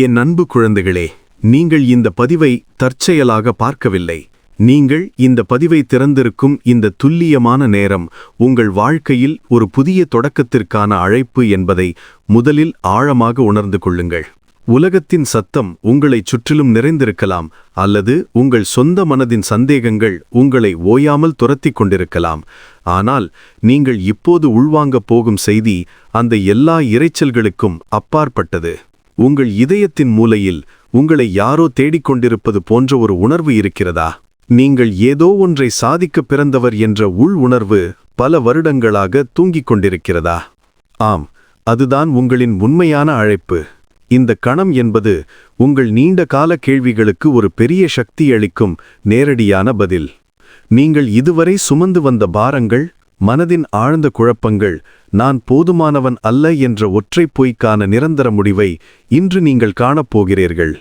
என் அன்பு குழந்தைகளே நீங்கள் இந்த பதிவை தற்செயலாக பார்க்கவில்லை. நீங்கள் இந்த பதிவை திறந்திருக்கும் இந்த துல்லியமான நேரம் உங்கள் வாழ்க்கையில் ஒரு புதிய தொடக்கத்திற்கான அழைப்பு என்பதை முதலில் ஆழமாக உணர்ந்து கொள்ளுங்கள். உலகத்தின் சத்தம் உங்களைச் சுற்றிலும் நிறைந்திருக்கலாம் அல்லது உங்கள் சொந்த மனதின் சந்தேகங்கள் உங்களை ஓயாமல் துரத்திக் கொண்டிருக்கலாம். ஆனால் நீங்கள் இப்போது உள்வாங்கப் போகும் செய்தி அந்த எல்லா இரைச்சல்களுக்கும் அப்பாற்பட்டது. உங்கள் இதயத்தின் மூலையில் உங்களை யாரோ தேடிக்கொண்டிருப்பது போன்ற ஒரு உணர்வு இருக்கிறதா? நீங்கள் ஏதோ ஒன்றை சாதிக்கப் பிறந்தவர் என்ற உள் உணர்வு பல வருடங்களாக தூங்கிக் கொண்டிருக்கிறதா? ஆம் அதுதான் உங்களின் உண்மையான அழைப்பு. இந்த கணம் என்பது உங்கள் நீண்ட கால கேள்விகளுக்கு ஒரு பெரிய சக்தி அளிக்கும் நேரடியான பதில். நீங்கள் இதுவரை சுமந்து வந்த பாரங்கள் மனதின் ஆழ்ந்த குழப்பங்கள் நான் போதுமானவன் அல்ல என்ற ஒற்றைப் பொய்க்கான நிரந்தர முடிவை இன்று நீங்கள் காணப்போகிறீர்கள்.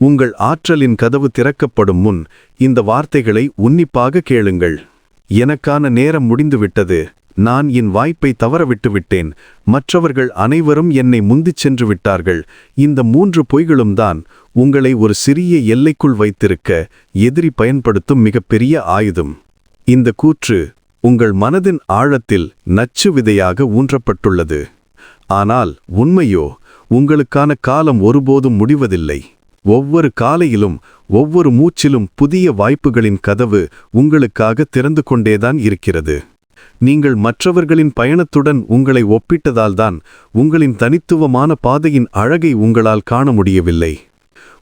உங்கள் ஆற்றலின் கதவு திறக்கப்படும் முன் இந்த வார்த்தைகளை உன்னிப்பாக கேளுங்கள். எனக்கான நேரம் முடிந்துவிட்டது. நான் என் வாய்ப்பை தவறவிட்டு விட்டேன். மற்றவர்கள் அனைவரும் என்னை முந்திச் சென்று விட்டார்கள். இந்த மூன்று பொய்களும் தான் உங்களை ஒரு சிறிய எல்லைக்குள் வைத்திருக்க எதிரி பயன்படுத்தும் மிகப்பெரிய ஆயுதம். இந்த கூற்று உங்கள் மனதின் ஆழத்தில் நச்சு விதையாக ஊன்றப்பட்டுள்ளது. ஆனால் உண்மையோ உங்களுக்கான காலம் ஒருபோதும் முடிவதில்லை. ஒவ்வொரு காலையிலும் ஒவ்வொரு மூச்சிலும் புதிய வாய்ப்புகளின் கதவு உங்களுக்காக திறந்து கொண்டேதான் இருக்கிறது. நீங்கள் மற்றவர்களின் பயணத்துடன் உங்களை ஒப்பிட்டதால்தான் உங்களின் தனித்துவமான பாதையின் அழகை உங்களால் காண முடியவில்லை.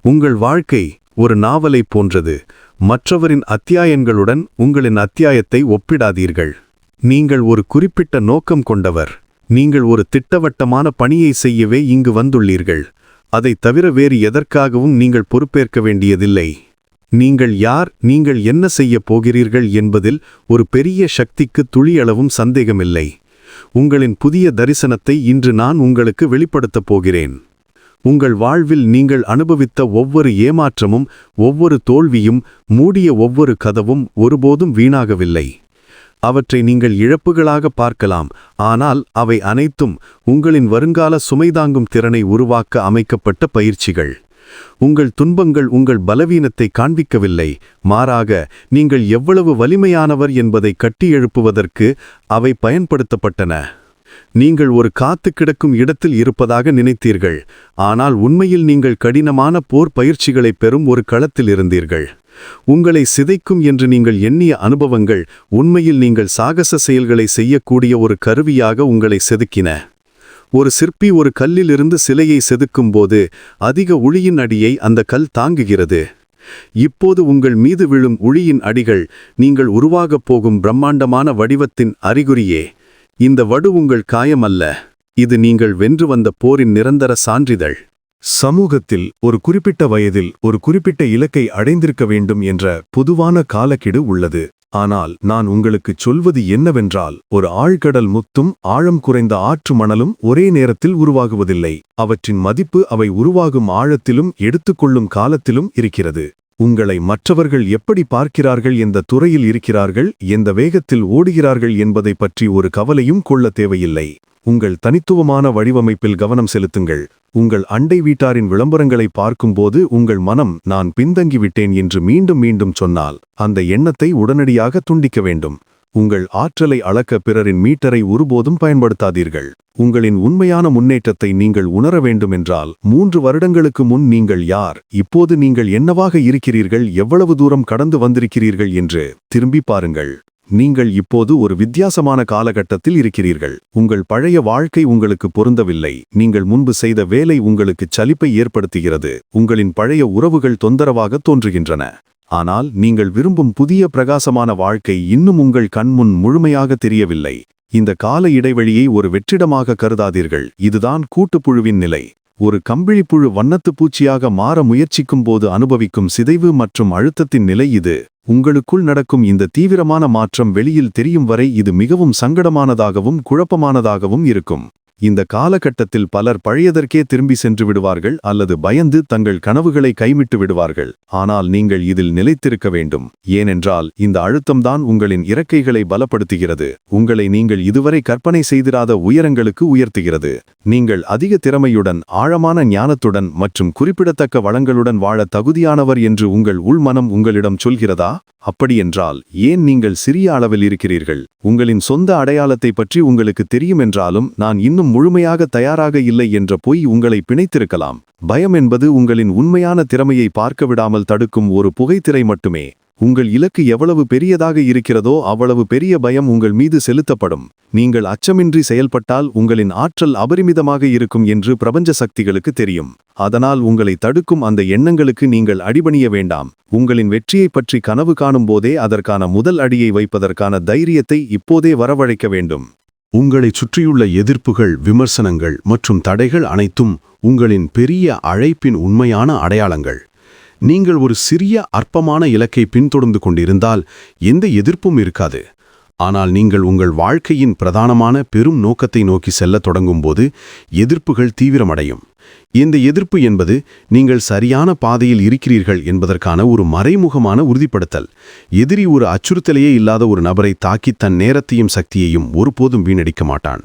உங்கள் வாழ்க்கை ஒரு நாவலைப் போன்றது. மற்றவரின் அத்தியாயங்களுடன் உங்களின் அத்தியாயத்தை ஒப்பிடாதீர்கள். நீங்கள் ஒரு குறிப்பிட்ட நோக்கம் கொண்டவர். நீங்கள் ஒரு திட்டவட்டமான பணியை செய்யவே இங்கு வந்துள்ளீர்கள். அதைத் தவிர வேறு எதற்காகவும் நீங்கள் பொறுப்பேற்க வேண்டியதில்லை. நீங்கள் யார் நீங்கள் என்ன செய்யப் போகிறீர்கள் என்பதில் ஒரு பெரிய சக்திக்கு துளியளவும் சந்தேகமில்லை. உங்களின் புதிய தரிசனத்தை இன்று நான் உங்களுக்கு வெளிப்படுத்தப் போகிறேன். உங்கள் வாழ்வில் நீங்கள் அனுபவித்த ஒவ்வொரு ஏமாற்றமும் ஒவ்வொரு தோல்வியும் மூடிய ஒவ்வொரு கதவும் ஒருபோதும் வீணாகவில்லை. அவற்றை நீங்கள் இழப்புகளாக பார்க்கலாம் ஆனால் அவை அனைத்தும் உங்களின் வருங்கால சுமைதாங்கும் திறனை உருவாக்க அமைக்கப்பட்ட பயிற்சிகள். உங்கள் துன்பங்கள் உங்கள் பலவீனத்தை காண்பிக்கவில்லை மாறாக நீங்கள் எவ்வளவு வலிமையானவர் என்பதை கட்டியெழுப்புவதற்கு அவை பயன்படுத்தப்பட்டன. நீங்கள் ஒரு காத்து கிடக்கும் இடத்தில் இருப்பதாக நினைத்தீர்கள். ஆனால் உண்மையில் நீங்கள் கடினமான போர் பயிற்சிகளை பெறும் ஒரு களத்தில் இருந்தீர்கள். உங்களை சிதைக்கும் என்று நீங்கள் எண்ணிய அனுபவங்கள் உண்மையில் நீங்கள் சாகச செயல்களை செய்யக்கூடிய ஒரு கருவியாக உங்களை செதுக்கின. ஒரு சிற்பி ஒரு கல்லிலிருந்து சிலையை செதுக்கும்போது அதிக உளியின் அடியை அந்த கல் தாங்குகிறது. இப்போது உங்கள் மீது விழும் உளியின் அடிகள் நீங்கள் உருவாகப் போகும் பிரம்மாண்டமான வடிவத்தின் அறிகுறியே. இந்த வடு உங்கள் காயமல்ல. இது நீங்கள் வென்று வந்த போரின் நிரந்தர சான்றிதழ். சமூகத்தில் ஒரு குறிப்பிட்ட வயதில் ஒரு குறிப்பிட்ட இலக்கை அடைந்திருக்க வேண்டும் என்ற பொதுவான காலக்கெடு உள்ளது. ஆனால் நான் உங்களுக்குச் சொல்வது என்னவென்றால் ஒரு ஆழ்கடல் முத்தும் ஆழம் குறைந்த ஆற்று மணலும் ஒரே நேரத்தில் உருவாகுவதில்லை. அவற்றின் மதிப்பு அவை உருவாகும் ஆழத்திலும் எடுத்துக்கொள்ளும் காலத்திலும் இருக்கிறது. உங்களை மற்றவர்கள் எப்படி பார்க்கிறார்கள் எந்த துறையில் இருக்கிறார்கள் எந்த வேகத்தில் ஓடுகிறார்கள் என்பதை பற்றி ஒரு கவலையும் கொள்ள தேவையில்லை. உங்கள் தனித்துவமான வடிவமைப்பில் கவனம் செலுத்துங்கள். உங்கள் அண்டை வீட்டாரின் விளம்பரங்களை பார்க்கும்போது உங்கள் மனம் நான் பின்தங்கிவிட்டேன் என்று மீண்டும் மீண்டும் சொன்னால் அந்த எண்ணத்தை உடனடியாக துண்டிக்க வேண்டும். உங்கள் ஆற்றலை அளக்க பிறரின் மீட்டரை ஒருபோதும் பயன்படுத்தாதீர்கள். உங்களின் உண்மையான முன்னேற்றத்தை நீங்கள் உணர வேண்டுமென்றால் மூன்று வருடங்களுக்கு முன் நீங்கள் யார் இப்போது நீங்கள் என்னவாக இருக்கிறீர்கள் எவ்வளவு தூரம் கடந்து வந்திருக்கிறீர்கள் என்று திரும்பி பாருங்கள். நீங்கள் இப்போது ஒரு வித்தியாசமான காலகட்டத்தில் இருக்கிறீர்கள். உங்கள் பழைய வாழ்க்கை உங்களுக்கு பொருந்தவில்லை. நீங்கள் முன்பு செய்த வேலை உங்களுக்கு சலிப்பை ஏற்படுத்துகிறது. உங்களின் பழைய உறவுகள் தொந்தரவாக தோன்றுகின்றன. ஆனால் நீங்கள் விரும்பும் புதிய பிரகாசமான வாழ்க்கை இன்னும் உங்கள் கண்முன் முழுமையாக தெரியவில்லை. இந்த கால இடைவெளியை ஒரு வெற்றிடமாக கருதாதீர்கள். இதுதான் கூட்டுப்புழுவின் நிலை. ஒரு கம்பிழிப்புழு வண்ணத்துப் பூச்சியாக மாற முயற்சிக்கும் போது அனுபவிக்கும் சிதைவு மற்றும் அழுத்தத்தின் நிலை இது. உங்களுக்குள் நடக்கும் இந்த தீவிரமான மாற்றம் வெளியில் தெரியும் வரை இது மிகவும் சங்கடமானதாகவும் குழப்பமானதாகவும் இருக்கும். இந்த காலகட்டத்தில் பலர் பழையதற்கே திரும்பி சென்று விடுவார்கள் அல்லது பயந்து தங்கள் கனவுகளை கைவிட்டு விடுவார்கள். ஆனால் நீங்கள் இதில் நிலைத்திருக்க வேண்டும். ஏனென்றால் இந்த அழுத்தம்தான் உங்களின் இறக்கைகளை பலப்படுத்துகிறது. உங்களை நீங்கள் இதுவரை கற்பனை செய்திராத உயரங்களுக்கு உயர்த்துகிறது. நீங்கள் அதிக திறமையுடன் ஆழமான ஞானத்துடன் மற்றும் குறிப்பிடத்தக்க வளங்களுடன் வாழ தகுதியானவர் என்று உங்கள் உள்மனம் உங்களிடம் சொல்கிறதா? அப்படியென்றால் ஏன் நீங்கள் சிறிய அளவில் இருக்கிறீர்கள்? உங்களின் சொந்த அடையாளத்தை பற்றி உங்களுக்கு தெரியும் என்றாலும் நான் இன்னும் முழுமையாக தயாராக இல்லை என்ற பொய் உங்களை பிணைத்திருக்கலாம். பயம் என்பது உங்களின் உண்மையான திறமையை பார்க்க விடாமல் தடுக்கும் ஒரு புகைத்திரை மட்டுமே. உங்கள் இலக்கு எவ்வளவு பெரியதாக இருக்கிறதோ அவ்வளவு பெரிய பயம் உங்கள் மீது செலுத்தப்படும். நீங்கள் அச்சமின்றி செயல்பட்டால் உங்களின் ஆற்றல் அபரிமிதமாக இருக்கும் என்று பிரபஞ்ச சக்திகளுக்கு தெரியும். அதனால் உங்களை தடுக்கும் அந்த எண்ணங்களுக்கு நீங்கள் அடிபணிய வேண்டாம். உங்களின் வெற்றியைப் பற்றி கனவு காணும் போதே அதற்கான முதல் அடியை வைப்பதற்கான தைரியத்தை இப்போதே வரவழைக்க வேண்டும். உங்களைச் சுற்றியுள்ள எதிர்ப்புகள் விமர்சனங்கள் மற்றும் தடைகள் அனைத்தும் உங்களின் பெரிய அழைப்பின் உண்மையான அடையாளங்கள். நீங்கள் ஒரு சிறிய அற்பமான இலக்கை பின்தொடர்ந்து கொண்டிருந்தால் எந்த எதிர்ப்பும் இருக்காது. ஆனால் நீங்கள் உங்கள் வாழ்க்கையின் பிரதானமான பெரும் நோக்கத்தை நோக்கி செல்ல தொடங்கும்போது எதிர்ப்புகள் தீவிரமடையும். இந்த எதிர்ப்பு என்பது நீங்கள் சரியான பாதையில் இருக்கிறீர்கள் என்பதற்கான ஒரு மறைமுகமான உறுதிப்படுத்தல். எதிரி ஒரு அச்சுறுத்தலையே இல்லாத ஒரு நபரை தாக்கி தன் நேரத்தையும் சக்தியையும் ஒருபோதும் வீணடிக்க மாட்டான்.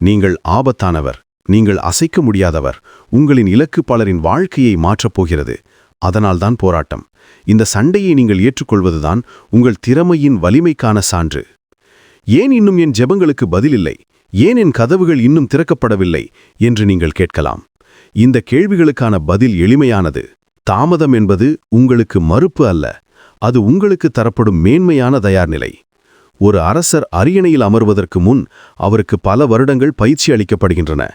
நீங்கள் ஆபத்தானவர். நீங்கள் அசைக்க முடியாதவர். உங்களின் இலக்கு பலரின் வாழ்க்கையை மாற்றப் போகிறது. அதனால்தான் போராட்டம். இந்த சண்டையை நீங்கள் ஏற்றுக்கொள்வதுதான் உங்கள் திறமையின் வலிமைக்கான சான்று. ஏன் இன்னும் என் ஜெபங்களுக்கு பதிலில்லை? ஏன் என் கதவுகள் இன்னும் திறக்கப்படவில்லை? என்று நீங்கள் கேட்கலாம். இந்த கேள்விகளுக்கான பதில் எளிமையானது. தாமதம் என்பது உங்களுக்கு மறுப்பு அல்ல. அது உங்களுக்கு தரப்படும் மேன்மையான தயார்நிலை. ஒரு அரசர் அரியணையில் அமர்வதற்கு முன் அவருக்கு பல வருடங்கள் பயிற்சி அளிக்கப்படுகின்றன.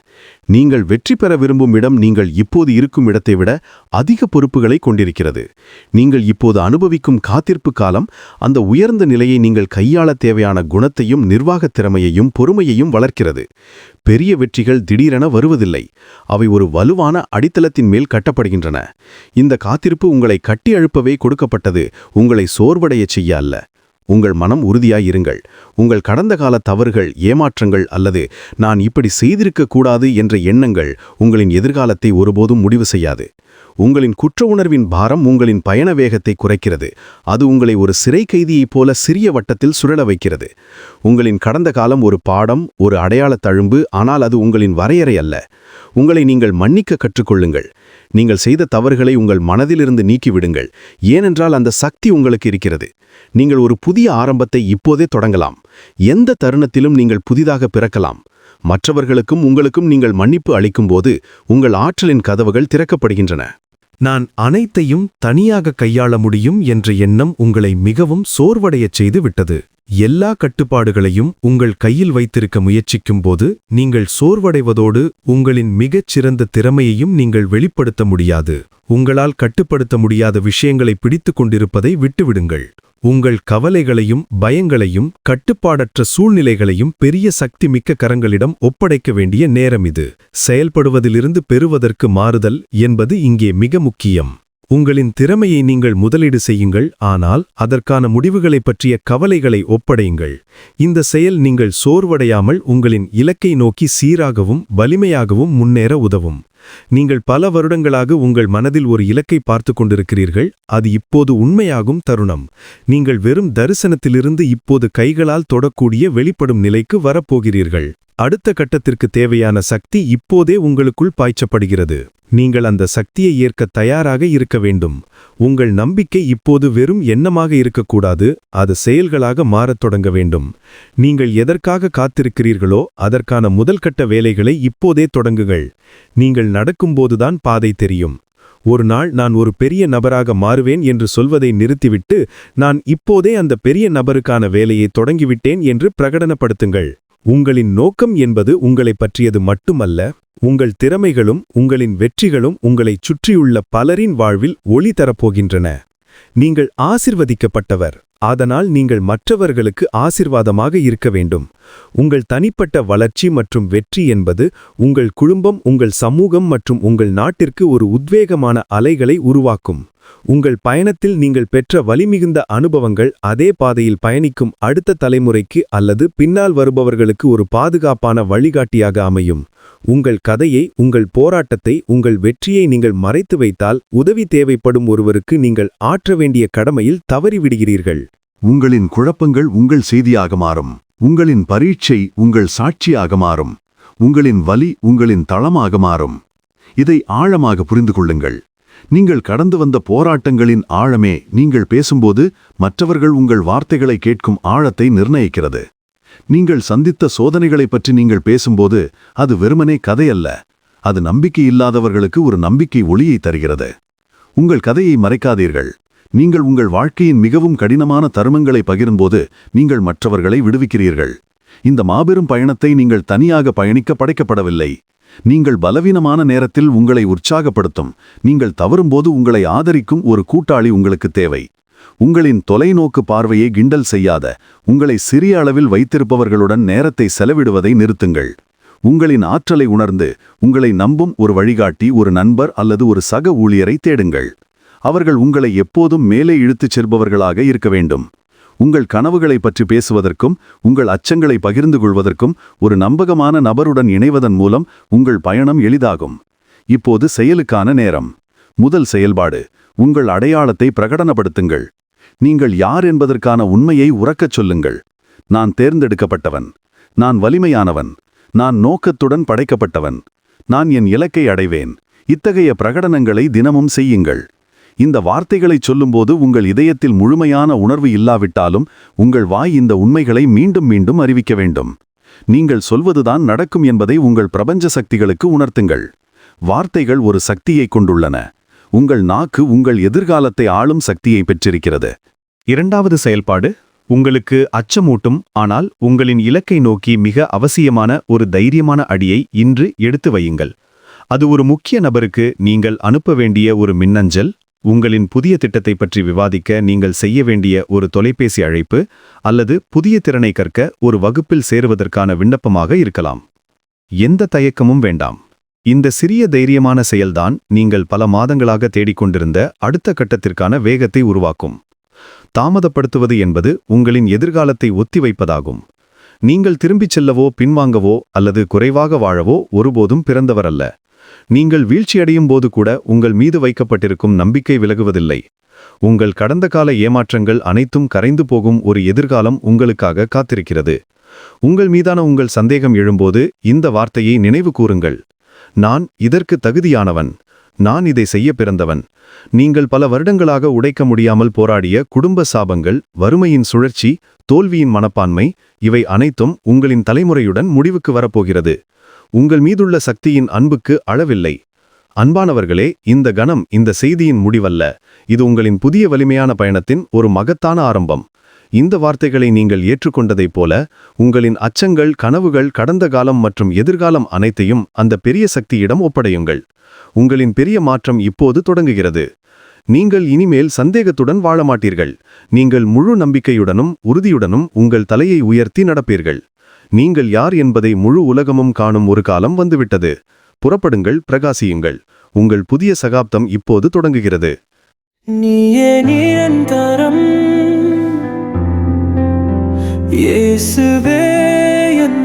நீங்கள் வெற்றி பெற விரும்பும் இடம் நீங்கள் இப்போது இருக்கும் இடத்தை விட அதிக பொறுப்புகளை கொண்டிருக்கிறது. நீங்கள் இப்போது அனுபவிக்கும் காத்திருப்பு காலம் அந்த உயர்ந்த நிலையை நீங்கள் கையாள தேவையான குணத்தையும் நிர்வாகத் திறமையையும் பொறுமையையும் வளர்க்கிறது. பெரிய வெற்றிகள் திடீரென வருவதில்லை. அவை ஒரு வலுவான அடித்தளத்தின் மேல் கட்டப்படுகின்றன. இந்த காத்திருப்பு உங்களை கட்டி அழுப்பவே கொடுக்கப்பட்டது. உங்களை சோர்வடைய செய்ய அல்ல. உங்கள் மனம் உறுதியாயிருங்கள். உங்கள் கடந்த கால தவறுகள் ஏமாற்றங்கள் அல்லது நான் இப்படி செய்திருக்க கூடாது என்ற எண்ணங்கள் உங்களின் எதிர்காலத்தை ஒருபோதும் முடிவு செய்யாது. உங்களின் குற்ற உணர்வின் பாரம் உங்களின் பயண வேகத்தை குறைக்கிறது. அது உங்களை ஒரு சிறை கைதியைப் போல சிறிய வட்டத்தில் சுழல வைக்கிறது. உங்களின் கடந்த காலம் ஒரு பாடம் ஒரு அடையாள தழும்பு ஆனால் அது உங்களின் வரையறை அல்ல. உங்களை நீங்கள் மன்னிக்க கற்றுக்கொள்ளுங்கள். நீங்கள் செய்த தவறுகளை உங்கள் மனதிலிருந்து நீக்கிவிடுங்கள். ஏனென்றால் அந்த சக்தி உங்களுக்கு இருக்கிறது. நீங்கள் ஒரு புதிய ஆரம்பத்தை இப்போதே தொடங்கலாம். எந்த தருணத்திலும் நீங்கள் புதிதாக பிறக்கலாம். மற்றவர்களுக்கும் உங்களுக்கும் நீங்கள் மன்னிப்பு அளிக்கும்போது உங்கள் ஆற்றலின் கதவுகள் திறக்கப்படுகின்றன. நான் அனைத்தையும் தனியாக கையாள முடியும் என்ற எண்ணம் உங்களை மிகவும் சோர்வடையச் செய்து விட்டது எல்லா கட்டுப்பாடுகளையும் உங்கள் கையில் வைத்திருக்க முயற்சிக்கும்போது நீங்கள் சோர்வடைவதோடு உங்களின் மிகச் சிறந்த திறமையையும் நீங்கள் வெளிப்படுத்த முடியாது. உங்களால் கட்டுப்படுத்த முடியாத விஷயங்களை பிடித்துக் கொண்டிருப்பதை விட்டுவிடுங்கள். உங்கள் கவலைகளையும் பயங்களையும் கட்டுப்பாடற்ற சூழ்நிலைகளையும் பெரிய சக்தி மிக்க கரங்களிடம் ஒப்படைக்க வேண்டிய நேரம் இது. செயல்படுவதிலிருந்து பெறுவதற்கு மாறுதல் என்பது இங்கே மிக முக்கியம். உங்களின் திறமையை நீங்கள் முதலீடு செய்யுங்கள் ஆனால் அதற்கான முடிவுகளைப் பற்றிய கவலைகளை ஒப்படையுங்கள். இந்த செயல் நீங்கள் சோர்வடையாமல் உங்களின் இலக்கை நோக்கி சீராகவும் வலிமையாகவும் முன்னேற உதவும். நீங்கள் பல வருடங்களாக உங்கள் மனதில் ஒரு இலக்கை பார்த்து கொண்டிருக்கிறீர்கள் அது இப்போது உண்மையாகும் தருணம். நீங்கள் வெறும் தரிசனத்திலிருந்து இப்போது கைகளால் தொடக்கூடிய வெளிப்படும் நிலைக்கு வரப்போகிறீர்கள். அடுத்த கட்டத்திற்கு தேவையான சக்தி இப்போதே உங்களுக்குள் பாய்ச்சப்படுகிறது. நீங்கள் அந்த சக்தியை ஏற்க தயாராக இருக்க வேண்டும். உங்கள் நம்பிக்கை இப்போது வெறும் எண்ணமாக இருக்கக்கூடாது அது செயல்களாக மாறத் தொடங்க வேண்டும். நீங்கள் எதற்காக காத்திருக்கிறீர்களோ அதற்கான முதல் கட்ட வேலைகளை இப்போதே தொடங்குங்கள். நீங்கள் நடக்கும்போதுதான் பாதை தெரியும். ஒரு நாள் நான் ஒரு பெரிய நபராக மாறுவேன் என்று சொல்வதை நிறுத்திவிட்டு நான் இப்போதே அந்த பெரிய நபருக்கான வேலையை தொடங்கிவிட்டேன் என்று பிரகடனப்படுத்துங்கள். உங்களின் நோக்கம் என்பது உங்களைப் பற்றியது மட்டுமல்ல உங்கள் திறமைகளும் உங்களின் வெற்றிகளும் உங்களைச் சுற்றியுள்ள பலரின் வாழ்வில் ஒளி தரப்போகின்றன. நீங்கள் ஆசிர்வதிக்கப்பட்டவர் அதனால் நீங்கள் மற்றவர்களுக்கு ஆசிர்வாதமாக இருக்க வேண்டும். உங்கள் தனிப்பட்ட வளர்ச்சி மற்றும் வெற்றி என்பது உங்கள் குடும்பம் உங்கள் சமூகம் மற்றும் உங்கள் நாட்டிற்கு ஒரு உத்வேகமான அலைகளை உருவாக்கும். உங்கள் பயணத்தில் நீங்கள் பெற்ற வலிமிகுந்த அனுபவங்கள் அதே பாதையில் பயணிக்கும் அடுத்த தலைமுறைக்கு அல்லது பின்னால் வருபவர்களுக்கு ஒரு பாதுகாப்பான வழிகாட்டியாக அமையும். உங்கள் கதையை உங்கள் போராட்டத்தை உங்கள் வெற்றியை நீங்கள் மறைத்து வைத்தால் உதவி தேவைப்படும் ஒருவருக்கு நீங்கள் ஆற்ற வேண்டிய கடமையில் தவறிவிடுகிறீர்கள். உங்களின் குழப்பங்கள் உங்கள் செய்தியாக மாறும். உங்களின் பரீட்சை உங்கள் சாட்சியாக மாறும். உங்களின் வலி உங்களின் தளமாக மாறும். இதை ஆழமாக புரிந்து கொள்ளுங்கள். நீங்கள் கடந்து வந்த போராட்டங்களின் ஆழமே நீங்கள் பேசும்போது மற்றவர்கள் உங்கள் வார்த்தைகளை கேட்கும் ஆழத்தை நிர்ணயிக்கிறது. நீங்கள் சந்தித்த சோதனைகளைப் பற்றி நீங்கள் பேசும்போது அது வெறுமனே கதையல்ல. அது நம்பிக்கை இல்லாதவர்களுக்கு ஒரு நம்பிக்கை ஒளியை தருகிறது. உங்கள் கதையை மறைக்காதீர்கள். நீங்கள் உங்கள் வாழ்க்கையின் மிகவும் கடினமான தருமங்களை பகிரும்போது நீங்கள் மற்றவர்களை விடுவிக்கிறீர்கள். இந்த மாபெரும் பயணத்தை நீங்கள் தனியாக பயணிக்க படைக்கப்படவில்லை. நீங்கள் பலவீனமான நேரத்தில் உங்களை உற்சாகப்படுத்தும். நீங்கள் தவறும்போது உங்களை ஆதரிக்கும் ஒரு கூட்டாளி உங்களுக்கு தேவை. உங்களின் தொலைநோக்கு பார்வையை கிண்டல் செய்யாத உங்களை சிறிய அளவில் வைத்திருப்பவர்களுடன் நேரத்தை செலவிடுவதை நிறுத்துங்கள். உங்களின் ஆற்றலை உணர்ந்து உங்களை நம்பும் ஒரு வழிகாட்டி ஒரு நண்பர் அல்லது ஒரு சக ஊழியரை தேடுங்கள். அவர்கள் உங்களை எப்போதும் மேலே இழுத்துச் செல்பவர்களாக இருக்க வேண்டும். உங்கள் கனவுகளை பற்றி பேசுவதற்கும் உங்கள் அச்சங்களை பகிர்ந்து கொள்வதற்கும் ஒரு நம்பகமான நபருடன் இணைவதன் மூலம் உங்கள் பயணம் எளிதாகும். இப்போது செயலுக்கான நேரம். முதல் செயல்பாடு உங்கள் அடையாளத்தை பிரகடனப்படுத்துங்கள். நீங்கள் யார் என்பதற்கான உண்மையை உறக்கச் சொல்லுங்கள். நான் தேர்ந்தெடுக்கப்பட்டவன். நான் வலிமையானவன். நான் நோக்கத்துடன் படைக்கப்பட்டவன். நான் என் இலக்கை அடைவேன். இத்தகைய பிரகடனங்களை தினமும் செய்யுங்கள். இந்த வார்த்தைகளைச் சொல்லும்போது உங்கள் இதயத்தில் முழுமையான உணர்வு இல்லாவிட்டாலும் உங்கள் வாய் இந்த உண்மைகளை மீண்டும் மீண்டும் அறிவிக்க வேண்டும். நீங்கள் சொல்வதுதான் நடக்கும் என்பதை உங்கள் பிரபஞ்ச சக்திகளுக்கு உணர்த்துங்கள். வார்த்தைகள் ஒரு சக்தியை கொண்டுள்ளன. உங்கள் நாக்கு உங்கள் எதிர்காலத்தை ஆளும் சக்தியை பெற்றிருக்கிறது. இரண்டாவது செயல்பாடு உங்களுக்கு அச்சமூட்டும் ஆனால் உங்களின் இலக்கை நோக்கி மிக அவசியமான ஒரு தைரியமான அடியை இன்று எடுத்து வையுங்கள். அது ஒரு முக்கிய நபருக்கு நீங்கள் அனுப்ப வேண்டிய ஒரு மின்னஞ்சல் உங்களின் புதிய திட்டத்தை பற்றி விவாதிக்க நீங்கள் செய்ய வேண்டிய ஒரு தொலைபேசி அழைப்பு அல்லது புதிய திறனை கற்க ஒரு வகுப்பில் சேருவதற்கான விண்ணப்பமாக இருக்கலாம். எந்த தயக்கமும் வேண்டாம். இந்த சிறிய தைரியமான செயல்தான் நீங்கள் பல மாதங்களாக தேடிக்கொண்டிருந்த அடுத்த கட்டத்திற்கான வேகத்தை உருவாக்கும். தாமதப்படுத்துவது என்பது உங்களின் எதிர்காலத்தை ஒத்திவைப்பதாகும். நீங்கள் திரும்பிச் செல்லவோ பின்வாங்கவோ அல்லது குறைவாக வாழவோ ஒருபோதும் பிறந்தவரல்ல. நீங்கள் வீழ்ச்சியடையும் போது கூட உங்கள் மீது வைக்கப்பட்டிருக்கும் நம்பிக்கை விலகுவதில்லை. உங்கள் கடந்த கால ஏமாற்றங்கள் அனைத்தும் கரைந்து போகும் ஒரு எதிர்காலம் உங்களுக்காக காத்திருக்கிறது. உங்கள் மீதான உங்கள் சந்தேகம் எழும்போது இந்த வார்த்தையை நினைவு கூறுங்கள். நான் இதற்கு தகுதியானவன். நான் இதை செய்ய பிறந்தவன். நீங்கள் பல வருடங்களாக உடைக்க முடியாமல் போராடிய குடும்ப சாபங்கள் வறுமையின் சுழற்சி தோல்வியின் மனப்பான்மை இவை அனைத்தும் உங்களின் தலைமுறையுடன் முடிவுக்கு வரப்போகிறது. உங்கள் மீதுள்ள சக்தியின் அன்புக்கு அளவில்லை. அன்பானவர்களே இந்த கணம் இந்த செய்தியின் முடிவல்ல. இது உங்களின் புதிய வலிமையான பயணத்தின் ஒரு மகத்தான ஆரம்பம். இந்த வார்த்தைகளை நீங்கள் ஏற்றுக்கொண்டதைப் போல உங்களின் அச்சங்கள் கனவுகள் கடந்த காலம் மற்றும் எதிர்காலம் அனைத்தையும் அந்த பெரிய சக்தியிடம் ஒப்படையுங்கள். உங்களின் பெரிய மாற்றம் இப்போது தொடங்குகிறது. நீங்கள் இனிமேல் சந்தேகத்துடன் வாழ மாட்டீர்கள். நீங்கள் முழு நம்பிக்கையுடனும் உறுதியுடனும் உங்கள் தலையை உயர்த்தி நடப்பீர்கள். நீங்கள் யார் என்பதை முழு உலகமும் காணும் ஒரு காலம் வந்துவிட்டது. புறப்படுங்கள் பிரகாசியுங்கள். உங்கள் புதிய சகாப்தம் இப்போது தொடங்குகிறது. இயேசுவே என்